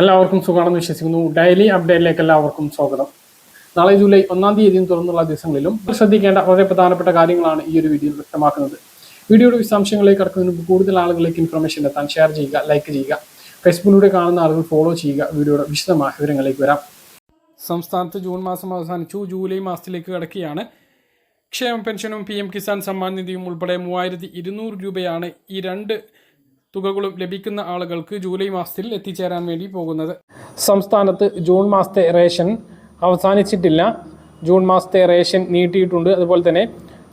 എല്ലാവർക്കും സുഖമാണെന്ന് വിശ്വസിക്കുന്നു. ഡെയിലി അപ്ഡേറ്റിലേക്ക് എല്ലാവർക്കും സ്വാഗതം. നാളെ ജൂലൈ ഒന്നാം തീയതിയും തുറന്നുള്ള ദിവസങ്ങളിലും ശ്രദ്ധിക്കേണ്ട വളരെ പ്രധാനപ്പെട്ട കാര്യങ്ങളാണ് ഈ ഒരു വീഡിയോയിൽ വ്യക്തമാക്കുന്നത്. വീഡിയോയുടെ വിശദാംശങ്ങളിലേക്ക് കടക്കുന്നതിന് മുമ്പ് കൂടുതൽ ആളുകളിലേക്ക് ഇൻഫർമേഷൻ എത്താൻ ഷെയർ ചെയ്യുക ലൈക്ക് ചെയ്യുക ഫേസ്ബുക്കിലൂടെ കാണുന്ന ആളുകൾ ഫോളോ ചെയ്യുക വീഡിയോയുടെ വിശദമായ വിവരങ്ങളിലേക്ക് വരാം. സംസ്ഥാനത്ത് ജൂൺ മാസം അവസാനിച്ചു. ജൂലൈ മാസത്തിലേക്ക് കടക്കുകയാണ്. ക്ഷേമ പെൻഷനും പി എം കിസാൻ സമ്മാൻ നിധിയും ഉൾപ്പെടെ മൂവായിരത്തി ഇരുന്നൂറ് രൂപയാണ് ഈ രണ്ട് തുകകളും ലഭിക്കുന്ന ആളുകൾക്ക് ജൂലൈ മാസത്തിൽ എത്തിച്ചേരാൻ വേണ്ടി പോകുന്നത്. സംസ്ഥാനത്ത് ജൂൺ മാസത്തെ റേഷൻ അവസാനിച്ചിട്ടില്ല. ജൂൺ മാസത്തെ റേഷൻ നീട്ടിയിട്ടുണ്ട്. അതുപോലെ തന്നെ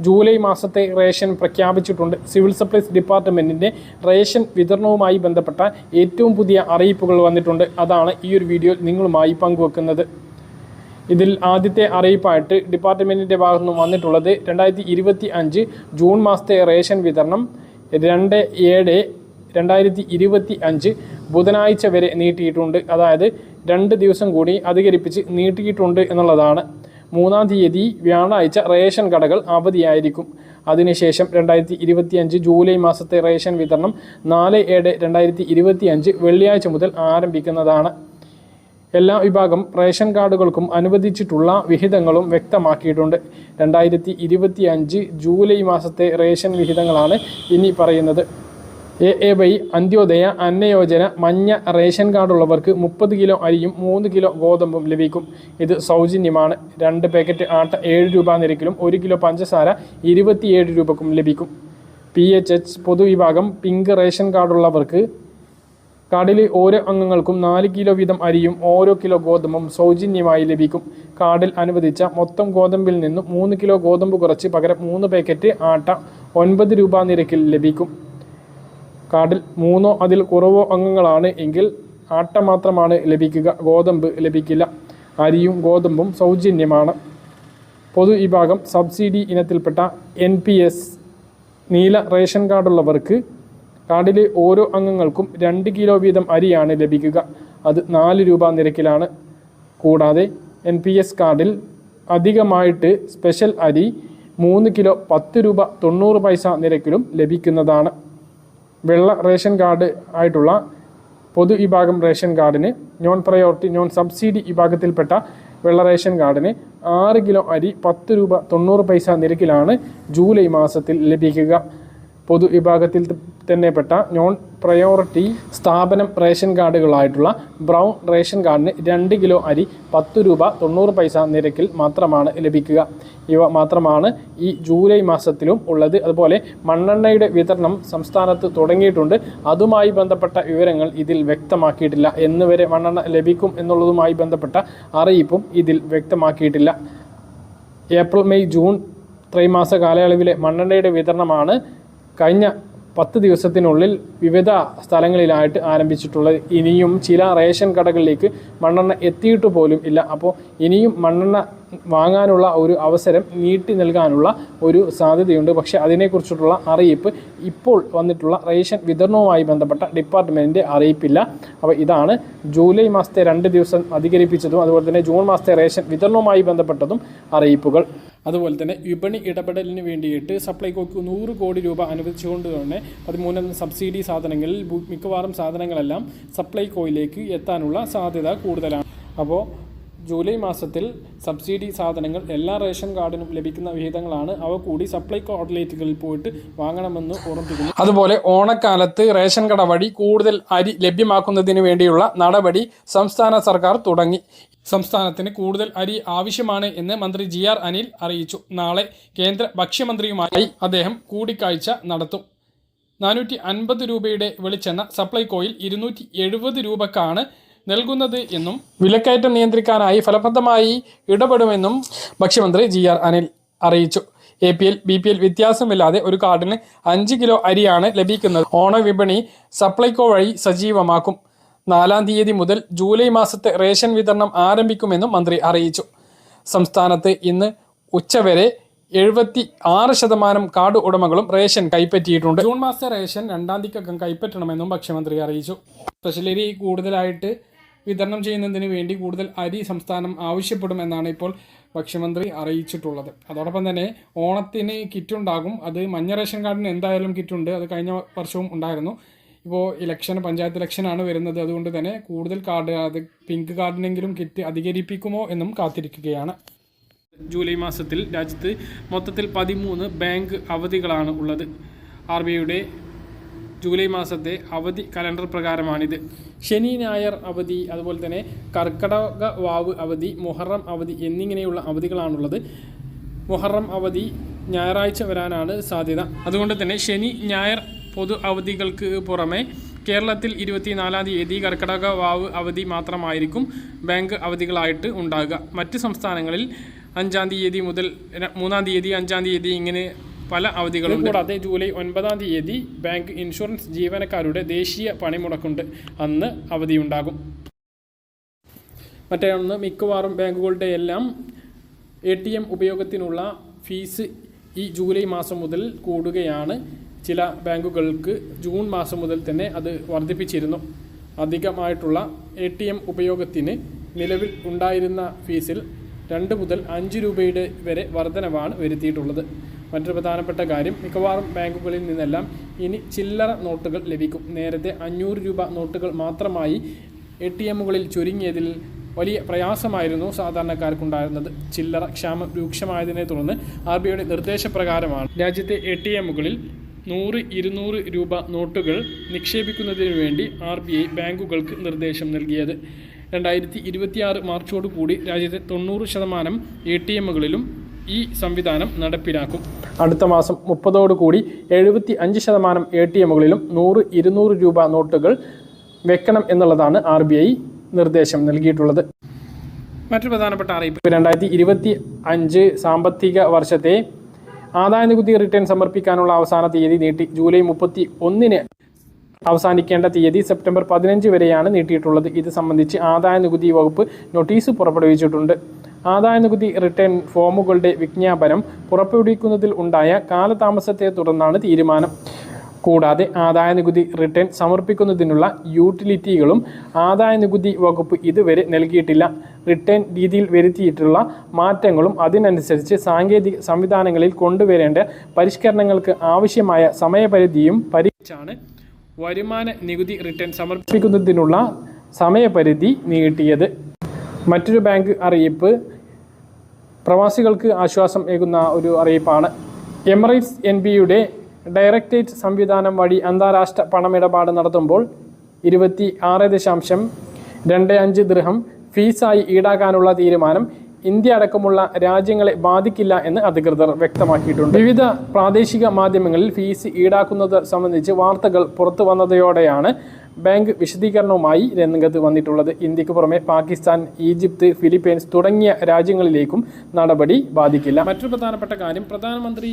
ജൂലൈ മാസത്തെ റേഷൻ പ്രഖ്യാപിച്ചിട്ടുണ്ട്. സിവിൽ സപ്ലൈസ് ഡിപ്പാർട്ട്മെന്റിന്റെ റേഷൻ വിതരണവുമായി ബന്ധപ്പെട്ട ഏറ്റവും പുതിയ അറിയിപ്പുകൾ വന്നിട്ടുണ്ട്. അതാണ് ഈ ഒരു വീഡിയോ നിങ്ങളുമായി പങ്കുവെക്കുന്നത്. ഇതിൽ ആദ്യത്തെ അറിയിപ്പായിട്ട് ഡിപ്പാർട്ട്മെന്റിന്റെ ഭാഗത്തു നിന്നും വന്നിട്ടുള്ളത് രണ്ടായിരത്തി ഇരുപത്തി അഞ്ച് ജൂൺ മാസത്തെ റേഷൻ വിതരണം രണ്ട് ഏഴ് രണ്ടായിരത്തി ഇരുപത്തി അഞ്ച് ബുധനാഴ്ച വരെ നീട്ടിയിട്ടുണ്ട്. അതായത് രണ്ട് ദിവസം കൂടി അധികരിപ്പിച്ച് നീട്ടിയിട്ടുണ്ട് എന്നുള്ളതാണ്. മൂന്നാം തീയതി വ്യാഴാഴ്ച റേഷൻ കടകൾ അവധിയായിരിക്കും. അതിനുശേഷം രണ്ടായിരത്തി ഇരുപത്തി അഞ്ച് ജൂലൈ മാസത്തെ റേഷൻ വിതരണം നാല് ഏഴ് രണ്ടായിരത്തി ഇരുപത്തി അഞ്ച് വെള്ളിയാഴ്ച മുതൽ ആരംഭിക്കുന്നതാണ്. എല്ലാ വിഭാഗം റേഷൻ കാർഡുകൾക്കും അനുവദിച്ചിട്ടുള്ള വിഹിതങ്ങളും വ്യക്തമാക്കിയിട്ടുണ്ട്. രണ്ടായിരത്തി ഇരുപത്തി അഞ്ച് ജൂലൈ മാസത്തെ റേഷൻ വിഹിതങ്ങളാണ് ഇനി പറയുന്നത്. A A Y Antyodaya Anna Yojana മഞ്ഞ റേഷൻ കാർഡുള്ളവർക്ക് മുപ്പത് കിലോ അരിയും മൂന്ന് കിലോ ഗോതമ്പും ലഭിക്കും. ഇത് സൗജന്യമാണ്. രണ്ട് പാക്കറ്റ് ആട്ട ഏഴ് രൂപ നിരക്കിലും ഒരു കിലോ പഞ്ചസാര ഇരുപത്തിയേഴ് രൂപക്കും ലഭിക്കും. പി എച്ച് എച്ച് പൊതുവിഭാഗം പിങ്ക് റേഷൻ കാർഡുള്ളവർക്ക് കാർഡിലെ ഓരോ അംഗങ്ങൾക്കും നാല് കിലോ വീതം അരിയും ഓരോ കിലോ ഗോതമ്പും സൗജന്യമായി ലഭിക്കും. കാർഡിൽ അനുവദിച്ച മൊത്തം ഗോതമ്പിൽ നിന്നും മൂന്ന് കിലോ ഗോതമ്പ് കുറച്ച് പകരം മൂന്ന് പാക്കറ്റ് ആട്ട ഒൻപത് രൂപ നിരക്കിൽ ലഭിക്കും. കാർഡിൽ മൂന്നോ അതിൽ കുറവോ അംഗങ്ങളാണ് എങ്കിൽ ആട്ട മാത്രമാണ് ലഭിക്കുക. ഗോതമ്പ് ലഭിക്കില്ല. അരിയും ഗോതമ്പും സൗജന്യമാണ്. പൊതു വിഭാഗം സബ്സിഡി ഇനത്തിൽപ്പെട്ട എൻ പി എസ് നീല റേഷൻ കാർഡുള്ളവർക്ക് കാർഡിലെ ഓരോ അംഗങ്ങൾക്കും രണ്ട് കിലോ വീതം അരിയാണ് ലഭിക്കുക. അത് നാല് രൂപ നിരക്കിലാണ്. കൂടാതെ എൻ പി എസ് കാർഡിൽ അധികമായിട്ട് സ്പെഷ്യൽ അരി മൂന്ന് കിലോ പത്ത് രൂപ തൊണ്ണൂറ് പൈസ നിരക്കിലും ലഭിക്കുന്നതാണ്. വെള്ള റേഷൻ കാർഡ് ആയിട്ടുള്ള പൊതു വിഭാഗം റേഷൻ കാർഡിന് നോൺ പ്രയോറിറ്റി നോൺ സബ്സിഡി വിഭാഗത്തിൽപ്പെട്ട വെള്ള റേഷൻ കാർഡിന് ആറ് കിലോ അരി പത്ത് രൂപ തൊണ്ണൂറ് പൈസ നിരക്കിലാണ് ജൂലൈ മാസത്തിൽ ലഭിക്കുക. പൊതുവിഭാഗത്തിൽ തന്നെ പെട്ട നോൺ പ്രയോറിറ്റി സ്ഥാപനം റേഷൻ കാർഡുകളായിട്ടുള്ള ബ്രൗൺ റേഷൻ കാർഡിന് രണ്ട് കിലോ അരി പത്ത് രൂപ തൊണ്ണൂറ് പൈസ നിരക്കിൽ മാത്രമാണ് ലഭിക്കുക. ഇവ മാത്രമാണ് ഈ ജൂലൈ മാസത്തിലും ഉള്ളത്. അതുപോലെ മണ്ണെണ്ണയുടെ വിതരണം സംസ്ഥാനത്ത് തുടങ്ങിയിട്ടുണ്ട്. അതുമായി ബന്ധപ്പെട്ട വിവരങ്ങൾ ഇതിൽ വ്യക്തമാക്കിയിട്ടില്ല. എന്ന് വരെ മണ്ണെണ്ണ ലഭിക്കും എന്നുള്ളതുമായി ബന്ധപ്പെട്ട അറിയിപ്പും ഇതിൽ വ്യക്തമാക്കിയിട്ടില്ല. ഏപ്രിൽ മെയ് ജൂൺ ത്രൈമാസ കാലയളവിലെ മണ്ണെണ്ണയുടെ വിതരണമാണ് കഴിഞ്ഞ പത്ത് ദിവസത്തിനുള്ളിൽ വിവിധ സ്ഥലങ്ങളിലായിട്ട് ആരംഭിച്ചിട്ടുള്ളത്. ഇനിയും ചില റേഷൻ കടകളിലേക്ക് മണ്ണെണ്ണ എത്തിയിട്ട് പോലും ഇല്ല. അപ്പോൾ ഇനിയും മണ്ണെണ്ണ വാങ്ങാനുള്ള ഒരു അവസരം നീട്ടി നൽകാനുള്ള ഒരു സാധ്യതയുണ്ട്. പക്ഷേ അതിനെക്കുറിച്ചിട്ടുള്ള അറിയിപ്പ് ഇപ്പോൾ വന്നിട്ടുള്ള റേഷൻ വിതരണവുമായി ബന്ധപ്പെട്ട ഡിപ്പാർട്ട്മെന്റിന്റെ അറിയിപ്പില്ല. അപ്പോൾ ഇതാണ് ജൂലൈ മാസത്തെ രണ്ട് ദിവസം അധികരിപ്പിച്ചതും അതുപോലെ തന്നെ ജൂൺ മാസത്തെ റേഷൻ വിതരണവുമായി ബന്ധപ്പെട്ടതും അറിയിപ്പുകൾ. അതുപോലെ തന്നെ വിപണി ഇടപെടലിന് വേണ്ടിയിട്ട് സപ്ലൈകോക്ക് നൂറ് കോടി രൂപ അനുവദിച്ചുകൊണ്ട് തന്നെ പതിമൂന്ന് സബ്സിഡി സാധനങ്ങളിൽ മിക്കവാറും സാധനങ്ങളെല്ലാം സപ്ലൈകോയിലേക്ക് എത്താനുള്ള സാധ്യത കൂടുതലാണ്. അപ്പോൾ ജൂലൈ മാസത്തിൽ സബ്സിഡി സാധനങ്ങൾ എല്ലാ റേഷൻ കാർഡിനും ലഭിക്കുന്ന വിഹിതങ്ങളാണ്. അവ കൂടി സപ്ലൈ ഔട്ട്ലെറ്റുകളിൽ പോയിട്ട് വാങ്ങണമെന്ന് ഓർമ്മിപ്പിക്കുന്നു. അതുപോലെ ഓണക്കാലത്ത് റേഷൻ കട വഴി കൂടുതൽ അരി ലഭ്യമാക്കുന്നതിന് വേണ്ടിയുള്ള നടപടി സംസ്ഥാന സർക്കാർ തുടങ്ങി. സംസ്ഥാനത്തിന് കൂടുതൽ അരി ആവശ്യമാണ് എന്ന് മന്ത്രി ജി ആർ അനിൽ അറിയിച്ചു. നാളെ കേന്ദ്ര ഭക്ഷ്യമന്ത്രിയുമായി അദ്ദേഹം കൂടിക്കാഴ്ച നടത്തും. നാനൂറ്റി അൻപത് രൂപയുടെ വെളിച്ചെണ്ണ സപ്ലൈകോയിൽ ഇരുന്നൂറ്റി എഴുപത് രൂപക്കാണ് നൽകുന്നത് എന്നും വിലക്കയറ്റം നിയന്ത്രിക്കാനായി ഫലപ്രദമായി ഇടപെടുമെന്നും ഭക്ഷ്യമന്ത്രി ജി ആർ അനിൽ അറിയിച്ചു. A P L B P L വ്യത്യാസമില്ലാതെ ഒരു കാർഡിന് അഞ്ച് കിലോ അരിയാണ് ലഭിക്കുന്നത്. ഓണവിപണി സപ്ലൈകോ വഴി സജീവമാക്കും. നാലാം തീയതി മുതൽ ജൂലൈ മാസത്തെ റേഷൻ വിതരണം ആരംഭിക്കുമെന്നും മന്ത്രി അറിയിച്ചു. സംസ്ഥാനത്ത് ഇന്ന് ഉച്ചവരെ എഴുപത്തി ആറ് ശതമാനം കാർഡ് ഉടമകളും റേഷൻ കൈപ്പറ്റിയിട്ടുണ്ട്. ജൂൺ മാസത്തെ റേഷൻ രണ്ടാം തീയതിക്കകം കൈപ്പറ്റണമെന്നും ഭക്ഷ്യമന്ത്രി അറിയിച്ചു. സ്പെഷ്യലി കൂടുതലായിട്ട് വിതരണം ചെയ്യുന്നതിന് വേണ്ടി കൂടുതൽ അരി സംസ്ഥാനം ആവശ്യപ്പെടുമെന്നാണ് ഇപ്പോൾ ഭക്ഷ്യമന്ത്രി അറിയിച്ചിട്ടുള്ളത്. അതോടൊപ്പം തന്നെ ഓണത്തിന് കിറ്റുണ്ടാകും. അത് മഞ്ഞ റേഷൻ കാർഡിന് എന്തായാലും കിറ്റുണ്ട്. അത് കഴിഞ്ഞ വർഷവും ഉണ്ടായിരുന്നു. ഇപ്പോൾ ഇലക്ഷൻ പഞ്ചായത്ത് ഇലക്ഷനാണ് വരുന്നത്. അതുകൊണ്ട് തന്നെ കൂടുതൽ കാർഡ് അത് പിങ്ക് കാർഡിനെങ്കിലും കിറ്റ് അധികരിപ്പിക്കുമോ എന്നും കാത്തിരിക്കുകയാണ്. ജൂലൈ മാസത്തിൽ രാജ്യത്ത് മൊത്തത്തിൽ പതിമൂന്ന് ബാങ്ക് അവധികളാണ് ഉള്ളത്. ആർ ബി ഐയുടെ ജൂലൈ മാസത്തെ അവധി കലണ്ടർ പ്രകാരമാണിത്. ശനി ഞായർ അവധി അതുപോലെ തന്നെ കർക്കടക വാവ് അവധി മുഹറം അവധി എന്നിങ്ങനെയുള്ള അവധികളാണുള്ളത്. മുഹറം അവധി ഞായറാഴ്ച വരാനാണ് സാധ്യത. അതുകൊണ്ട് തന്നെ ശനി ഞായർ പൊതു അവധികൾക്ക് പുറമെ കേരളത്തിൽ ഇരുപത്തിനാലാം തീയതി കർക്കടക വാവ് അവധി മാത്രമായിരിക്കും ബാങ്ക് അവധികളായിട്ട് ഉണ്ടാകുക. മറ്റ് സംസ്ഥാനങ്ങളിൽ അഞ്ചാം തീയതി മുതൽ മൂന്നാം തീയതി അഞ്ചാം തീയതി ഇങ്ങനെ പല അവധികളും കൂടാതെ ജൂലൈ ഒൻപതാം തീയതി ബാങ്ക് ഇൻഷുറൻസ് ജീവനക്കാരുടെ ദേശീയ പണിമുടക്കുണ്ട്. അന്ന് അവധിയുണ്ടാകും. മറ്റേ ഒന്ന് മിക്കവാറും ബാങ്കുകളുടെ എല്ലാം എ ടി എം ഉപയോഗത്തിനുള്ള ഫീസ് ഈ ജൂലൈ മാസം മുതൽ കൂടുകയാണ്. ചില ബാങ്കുകൾക്ക് ജൂൺ മാസം മുതൽ തന്നെ അത് വർദ്ധിപ്പിച്ചിരുന്നു. അധികമായിട്ടുള്ള എ ടി എം ഉപയോഗത്തിന് നിലവിൽ ഉണ്ടായിരുന്ന ഫീസിൽ രണ്ട് മുതൽ അഞ്ച് രൂപയുടെ വരെ വർധനവാണ് വരുത്തിയിട്ടുള്ളത്. മറ്റൊരു പ്രധാനപ്പെട്ട കാര്യം മിക്കവാറും ബാങ്കുകളിൽ നിന്നെല്ലാം ഇനി ചില്ലറ നോട്ടുകൾ ലഭിക്കും. നേരത്തെ അഞ്ഞൂറ് രൂപ നോട്ടുകൾ മാത്രമായി എ ടി എമ്മുകളിൽ ചുരുങ്ങിയതിൽ വലിയ പ്രയാസമായിരുന്നു സാധാരണക്കാർക്കുണ്ടായിരുന്നത്. ചില്ലറ ക്ഷാമം രൂക്ഷമായതിനെ തുടർന്ന് ആർ ബി ഐയുടെ നിർദ്ദേശപ്രകാരമാണ് രാജ്യത്തെ എ ടി എമ്മുകളിൽ നൂറ് ഇരുന്നൂറ് രൂപ നോട്ടുകൾ നിക്ഷേപിക്കുന്നതിന് വേണ്ടി ആർ ബി ഐ ബാങ്കുകൾക്ക് നിർദ്ദേശം നൽകിയത്. രണ്ടായിരത്തി ഇരുപത്തിയാറ് മാർച്ചോടുകൂടി രാജ്യത്തെ തൊണ്ണൂറ് ശതമാനം എ ടി എമ്മുകളിലും ഈ സംവിധാനം നടപ്പിലാക്കും. അടുത്ത മാസം മുപ്പതോടുകൂടി എഴുപത്തി അഞ്ച് ശതമാനം എ ടി എമ്മുകളിലും നൂറ് ഇരുന്നൂറ് രൂപ നോട്ടുകൾ വെക്കണം എന്നുള്ളതാണ് ആർ ബി ഐ നിർദ്ദേശം നൽകിയിട്ടുള്ളത്. മറ്റു പ്രധാനപ്പെട്ട അറിയിപ്പ്. രണ്ടായിരത്തി ഇരുപത്തി അഞ്ച് സാമ്പത്തിക വർഷത്തെ ആദായ നികുതി റിട്ടേൺ സമർപ്പിക്കാനുള്ള അവസാന തീയതി നീട്ടി. ജൂലൈ മുപ്പത്തി ഒന്നിന് അവസാനിക്കേണ്ട തീയതി സെപ്റ്റംബർ പതിനഞ്ച് വരെയാണ് നീട്ടിയിട്ടുള്ളത്. ഇത് സംബന്ധിച്ച് ആദായ നികുതി വകുപ്പ് നോട്ടീസ് പുറപ്പെടുവിച്ചിട്ടുണ്ട്. ആദായ നികുതി റിട്ടേൺ ഫോമുകളുടെ വിജ്ഞാപനം പുറപ്പെടുവിക്കുന്നതിൽ ഉണ്ടായ കാലതാമസത്തെ തുടർന്നാണ് തീരുമാനം. കൂടാതെ ആദായ നികുതി റിട്ടേൺ സമർപ്പിക്കുന്നതിനുള്ള യൂട്ടിലിറ്റികളും ആദായ നികുതി വകുപ്പ് ഇതുവരെ നൽകിയിട്ടില്ല. റിട്ടേൺ രീതിയിൽ വരുത്തിയിട്ടുള്ള മാറ്റങ്ങളും അതിനനുസരിച്ച് സാങ്കേതിക സംവിധാനങ്ങളിൽ കൊണ്ടുവരേണ്ട പരിഷ്കരണങ്ങൾക്ക് ആവശ്യമായ സമയപരിധിയും പരിഗണിച്ചാണ് വരുമാന നികുതി റിട്ടേൺ സമർപ്പിക്കുന്നതിനുള്ള സമയപരിധി നീട്ടിയത്. മറ്റൊരു ബാങ്ക് അറിയിപ്പ്. പ്രവാസികൾക്ക് ആശ്വാസം ഏകുന്ന ഒരു അറിയിപ്പാണ്. എമിറേറ്റ്സ് എൻ ബിയുടെ ഡയറക്ടേറ്റ് സംവിധാനം വഴി അന്താരാഷ്ട്ര പണമിടപാട് നടത്തുമ്പോൾ ഇരുപത്തി ആറ് ദശാംശം രണ്ട് അഞ്ച് ദൃഹം ഫീസായി ഈടാക്കാനുള്ള തീരുമാനം ഇന്ത്യ അടക്കമുള്ള രാജ്യങ്ങളെ ബാധിക്കില്ല എന്ന് അധികൃതർ വ്യക്തമാക്കിയിട്ടുണ്ട്. വിവിധ പ്രാദേശിക മാധ്യമങ്ങളിൽ ഫീസ് ഈടാക്കുന്നത് സംബന്ധിച്ച് വാർത്തകൾ പുറത്തു വന്നതോടെയാണ് ബാങ്ക് വിശദീകരണവുമായി രംഗത്ത് വന്നിട്ടുള്ളത്. ഇന്ത്യയ്ക്ക് പുറമെ പാകിസ്ഥാൻ ഈജിപ്ത് ഫിലിപ്പീൻസ് തുടങ്ങിയ രാജ്യങ്ങളിലേക്കും നടപടി ബാധിക്കില്ല. മറ്റൊരു പ്രധാനപ്പെട്ട കാര്യം പ്രധാനമന്ത്രി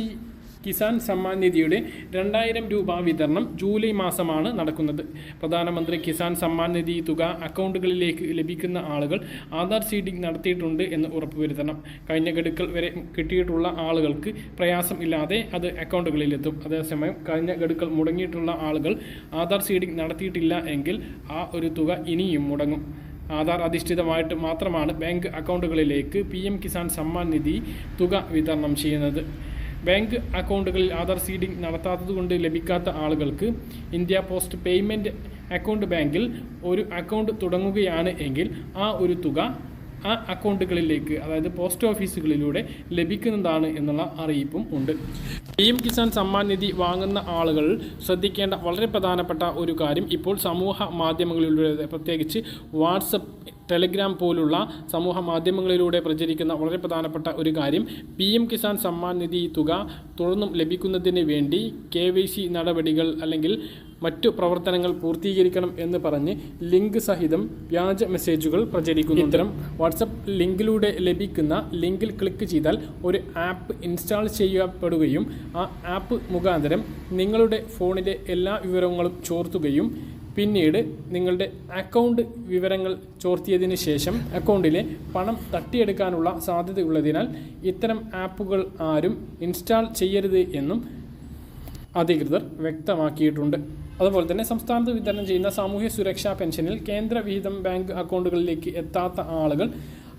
കിസാൻ സമ്മാൻ നിധിയുടെ രണ്ടായിരം രൂപ വിതരണം ജൂലൈ മാസമാണ് നടക്കുന്നത്. പ്രധാനമന്ത്രി കിസാൻ സമ്മാൻ നിധി തുക അക്കൗണ്ടുകളിലേക്ക് ലഭിക്കുന്ന ആളുകൾ ആധാർ സീഡിംഗ് നടത്തിയിട്ടുണ്ട് എന്ന് ഉറപ്പുവരുത്തണം. കഴിഞ്ഞ ഗഡുക്കൾ വരെ കിട്ടിയിട്ടുള്ള ആളുകൾക്ക് പ്രയാസം ഇല്ലാതെ അത് അക്കൗണ്ടുകളിലെത്തും. അതേസമയം കഴിഞ്ഞ ഗഡുക്കൾ മുടങ്ങിയിട്ടുള്ള ആളുകൾ ആധാർ സീഡിംഗ് നടത്തിയിട്ടില്ല എങ്കിൽ ആ ഒരു തുക ഇനിയും മുടങ്ങും. ആധാർ അധിഷ്ഠിതമായിട്ട് മാത്രമാണ് ബാങ്ക് അക്കൗണ്ടുകളിലേക്ക് പി കിസാൻ സമ്മാൻ നിധി തുക വിതരണം ചെയ്യുന്നത്. ബാങ്ക് അക്കൗണ്ടുകളിൽ ആധാർ സീഡിംഗ് നടത്താത്തതുകൊണ്ട് ലഭിക്കാത്ത ആളുകൾക്ക് ഇന്ത്യ പോസ്റ്റ് പേയ്മെന്റ് അക്കൗണ്ട് ബാങ്കിൽ ഒരു അക്കൗണ്ട് തുടങ്ങുകയാണ് എങ്കിൽ ആ ഒരു തുക ആ അക്കൗണ്ടുകളിലേക്ക് അതായത് പോസ്റ്റ് ഓഫീസുകളിലൂടെ ലഭിക്കുന്നതാണ് എന്നുള്ള അറിയിപ്പും ഉണ്ട്. പി എം കിസാൻ സമ്മാൻ നിധി വാങ്ങുന്ന ആളുകൾ ശ്രദ്ധിക്കേണ്ട വളരെ പ്രധാനപ്പെട്ട ഒരു കാര്യം ഇപ്പോൾ സമൂഹ മാധ്യമങ്ങളിലൂടെ പ്രത്യേകിച്ച് വാട്സപ്പ് ടെലിഗ്രാം പോലുള്ള സമൂഹ മാധ്യമങ്ങളിലൂടെ പ്രചരിക്കുന്ന വളരെ പ്രധാനപ്പെട്ട ഒരു കാര്യം. പി എം കിസാൻ സമ്മാൻ നിധി തുക തുടർന്നും ലഭിക്കുന്നതിന് വേണ്ടി കെ നടപടികൾ അല്ലെങ്കിൽ മറ്റു പ്രവർത്തനങ്ങൾ പൂർത്തീകരിക്കണം എന്ന് പറഞ്ഞ് ലിങ്ക് സഹിതം വ്യാജ മെസ്സേജുകൾ പ്രചരിക്കുന്നു. ഇത്തരം വാട്സപ്പ് ലിങ്കിലൂടെ ലഭിക്കുന്ന ലിങ്കിൽ ക്ലിക്ക് ചെയ്താൽ ഒരു ആപ്പ് ഇൻസ്റ്റാൾ ചെയ്യപ്പെടുകയും ആ ആപ്പ് മുഖാന്തരം നിങ്ങളുടെ ഫോണിലെ എല്ലാ വിവരങ്ങളും ചോർത്തുകയും പിന്നീട് നിങ്ങളുടെ അക്കൗണ്ട് വിവരങ്ങൾ ചോർത്തിയതിന് ശേഷം അക്കൗണ്ടിലെ പണം തട്ടിയെടുക്കാനുള്ള സാധ്യതയുള്ളതിനാൽ ഇത്തരം ആപ്പുകൾ ആരും ഇൻസ്റ്റാൾ ചെയ്യരുത് എന്നും അധികൃതർ വ്യക്തമാക്കിയിട്ടുണ്ട്. അതുപോലെ തന്നെ സംസ്ഥാനത്ത് വിതരണം ചെയ്യുന്ന സാമൂഹ്യ സുരക്ഷാ പെൻഷനിൽ കേന്ദ്ര വിഹിതം ബാങ്ക് അക്കൗണ്ടുകളിലേക്ക് എത്താത്ത ആളുകൾ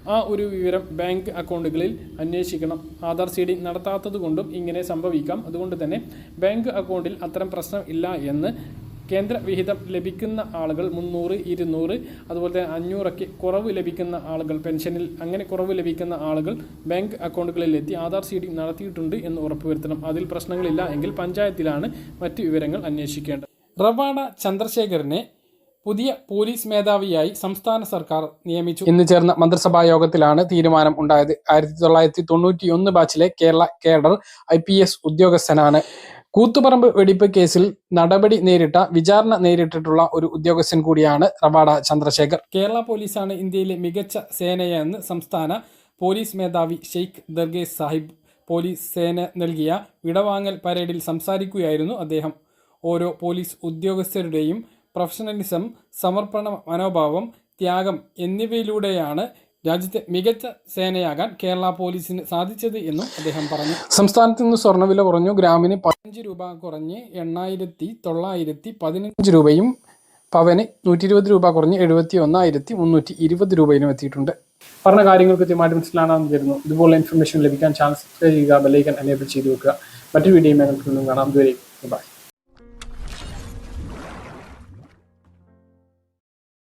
ആ ഒരു വിവരം ബാങ്ക് അക്കൗണ്ടുകളിൽ അന്വേഷിക്കണം. ആധാർ സീഡി നടത്താത്തത് കൊണ്ടും ഇങ്ങനെ സംഭവിക്കാം. അതുകൊണ്ട് തന്നെ ബാങ്ക് അക്കൗണ്ടിൽ അത്തരം പ്രശ്നം ഇല്ല എന്ന് കേന്ദ്ര വിഹിതം ലഭിക്കുന്ന ആളുകൾ മുന്നൂറ് ഇരുന്നൂറ് അതുപോലെ തന്നെ അഞ്ഞൂറൊക്കെ കുറവ് ലഭിക്കുന്ന ആളുകൾ പെൻഷനിൽ അങ്ങനെ കുറവ് ലഭിക്കുന്ന ആളുകൾ ബാങ്ക് അക്കൗണ്ടുകളിലെത്തി ആധാർ സീഡിംഗ് നടത്തിയിട്ടുണ്ട് എന്ന് ഉറപ്പുവരുത്തണം. അതിൽ പ്രശ്നങ്ങളില്ല എങ്കിൽ പഞ്ചായത്തിലാണ് മറ്റ് വിവരങ്ങൾ അന്വേഷിക്കേണ്ടത്. റവാഡ ചന്ദ്രശേഖരനെ പുതിയ പോലീസ് മേധാവിയായി സംസ്ഥാന സർക്കാർ നിയമിച്ചു. ഇന്ന് ചേർന്ന മന്ത്രിസഭാ യോഗത്തിലാണ് തീരുമാനം ഉണ്ടായത്. ആയിരത്തി തൊള്ളായിരത്തി തൊണ്ണൂറ്റി ഒന്ന് ബാച്ചിലെ Kerala cadre I P S ഉദ്യോഗസ്ഥനാണ്. കൂത്തുപറമ്പ് വെടിപ്പ് കേസിൽ നടപടി നേരിട്ട വിചാരണ നേരിട്ടിട്ടുള്ള ഒരു ഉദ്യോഗസ്ഥൻ കൂടിയാണ് റവാഡ ചന്ദ്രശേഖർ. കേരള പോലീസാണ് ഇന്ത്യയിലെ മികച്ച സേനയെന്ന് സംസ്ഥാന പോലീസ് മേധാവി ഷെയ്ഖ് ദർഗേസ് സാഹിബ് പോലീസ് സേന നൽകിയ വിടവാങ്ങൽ പരേഡിൽ സംസാരിക്കുകയായിരുന്നു അദ്ദേഹം. ഓരോ പോലീസ് ഉദ്യോഗസ്ഥരുടെയും പ്രൊഫഷണലിസം സമർപ്പണ മനോഭാവം ത്യാഗം എന്നിവയിലൂടെയാണ് രാജ്യത്തെ മികച്ച സേനയാകാൻ കേരള പോലീസിന് സാധിച്ചത് എന്നും അദ്ദേഹം പറഞ്ഞു. സംസ്ഥാനത്ത് നിന്ന് സ്വർണവില കുറഞ്ഞു. ഗ്രാമിന് പതിനഞ്ച് രൂപ കുറഞ്ഞ് എണ്ണായിരത്തി തൊള്ളായിരത്തി പതിനഞ്ച് രൂപയും പവന് നൂറ്റി ഇരുപത് രൂപ കുറഞ്ഞ് എഴുപത്തി ഒന്നായിരത്തി മുന്നൂറ്റി ഇരുപത് രൂപയിലും എത്തിയിട്ടുണ്ട്. പറഞ്ഞ കാര്യങ്ങൾ കൃത്യമായിട്ട് മനസ്സിലാണെന്ന് തരുന്നു ഇതുപോലെ ഇൻഫർമേഷൻ ലഭിക്കാൻ ചാനൽ സബ്സ്ക്രൈബ് ചെയ്യുക ബെല്ലൈക്കൻ എനേബിൾ ചെയ്തു വെക്കുക. മറ്റൊരു വീഡിയോ കാണാം. ഇതുവരെ ബൈ